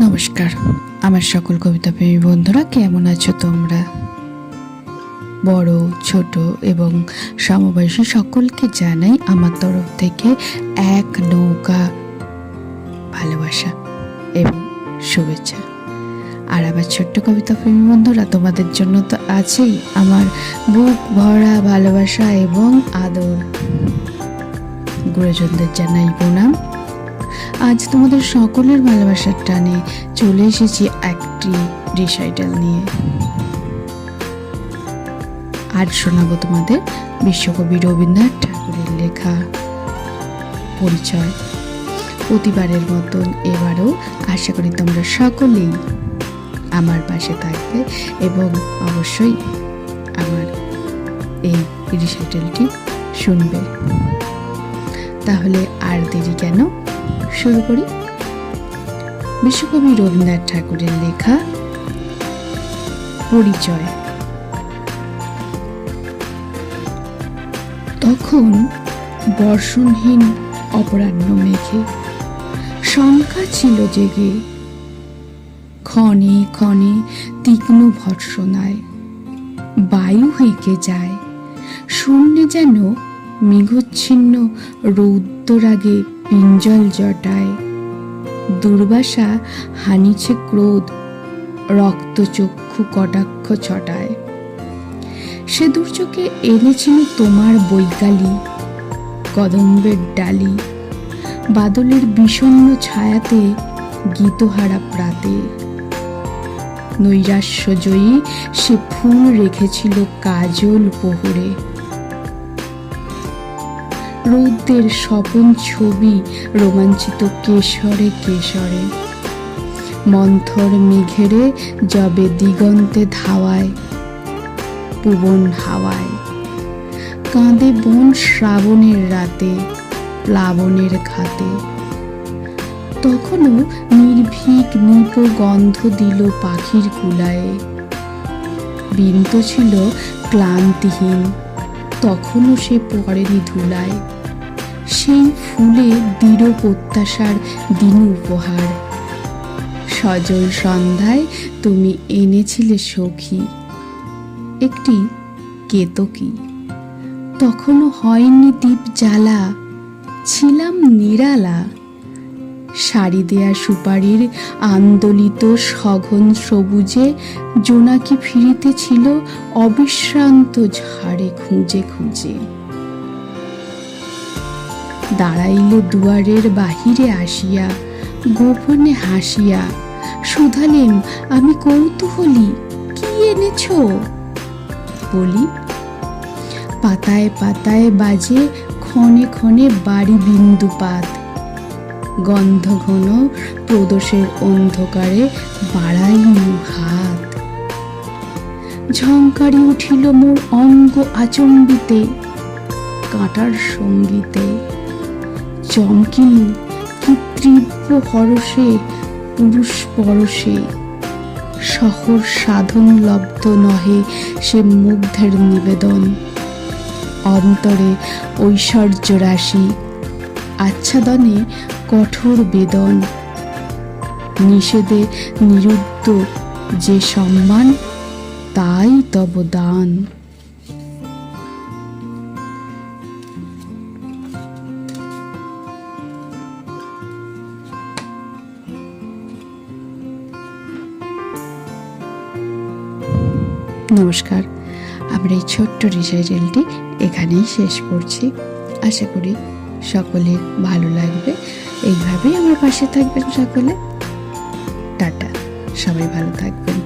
নমস্কার। আমার সকল কবিতা প্রেমী বন্ধুরা, কেমন আছো তোমরা? বড়, ছোট এবং সমবয়সী সকলকে জানাই আমার তরফ থেকে এক নৌকা ভালোবাসা এবং শুভেচ্ছা। আর আমার ছোট্ট কবিতা প্রেমী বন্ধুরা, তোমাদের জন্য তো আছেই আমার বুক ভরা ভালোবাসা এবং আদর। গুরুজনদের জানাই প্রণাম। আজ তোমাদের সকলের ভালোবাসার টানে চলে এসেছি একটি রিসাইটাল নিয়ে। আজ শোনাবো তোমাদের বিশ্বকবি রবীন্দ্রনাথ ঠাকুরের লেখা। পরিচয়। প্রতিবারের মতন এবারও আশা করি তোমরা সকলেই আমার পাশে থাকবে এবং অবশ্যই আমার এই রিসাইটালটি শুনবে। তাহলে আর দেরি কেন? শুরু করি। বিশ্বকবি রবীন্দ্রনাথ ঠাকুরের লেখা পরিচয়। তখন বর্ষণহীন অপরাহ্ন মেঘে শঙ্কা ছিল জেগে ক্ষণে ক্ষণে তীক্ষ্ণ ভর্ষণায় বায়ু হেঁকে যায়, শূন্যে যেন মেঘচ্ছিন্ন রৌদ্ররাগে পিঞ্জল জটায়। দুর্বাসা হানিছে ক্রোধ, রক্তচক্ষু কটাক্ষ ছটায়। সে দুর্যোগে এনেছিল তোমার বৈকালী, কদম্বের ডালি, বাদলের বিষণ্ণ ছায়াতে গীতহারা প্রাতে। নৈরাশ্যজয়ী সে ফুল রেখেছিল কাজল পোহরে। রৌদ্রের স্বপন ছবি রোমাঞ্চিত কেশরে কেশরে। মন্থর মেঘেরে যবে দিগন্তে ধাওয়ায়, পুবন হাওয়ায়। কাঁদে বন শ্রাবণের রাতে, প্লাবনের ঘাতে তখনও নির্ভীক নিপ গন্ধ দিল পাখির কুলায়ে। বিন্ত ছিল ক্লান্তিহীন, তখনও সে পড়েনি ধুলায়। সেই ফুলে দৃঢ় প্রত্যাশার দিন উপহার। সজল সন্ধ্যায় তুমি এনেছিলে সখী, একটি কেতকী। তখনও হয়নি দ্বীপ জ্বালা, ছিলাম নিরালা। শাড়ি দেয়া সুপারির আন্দোলিত সঘন সবুজে জোনাকি ফিরিতেছিল অবিশ্রান্ত ঝাড়ে খুঁজে খুঁজে। দাঁড়াইল দুয়ারের বাহিরে আসিয়া, গোপনে হাসিয়া শুধালেম আমি কৌতূহলী, কি এনেছ? বলি, পাতায় পাতায় বাজে ক্ষণে ক্ষণে বাড়ি বিন্দুপাত। গন্ধ ঘন প্রদোষের অন্ধকারে বাড়াইনি হাত। ঝঙ্কারি উঠিল মোর অঙ্গ আচম্বিতে, কাঁটার সঙ্গীতে। চমকিনি কি তীব্র হরসে পুরুষ পরশে। শহর সাধন লব্ধ নহে সে মুগ্ধের নিবেদন। অন্তরে ঐশ্বর্য রাশি, আচ্ছাদনে কঠোর বেদন। নিষেধে নিরুদ্ধ যে সম্মান, তাই তব দান। নমস্কার। আমরা এই ছোট্ট রিসাইটেলটি এখানেই শেষ করছি। আশা করি সকলে ভালো লাগবে। এইভাবেই আমার পাশে থাকবেন সকলে। টাটা, সবাই ভালো থাকবেন।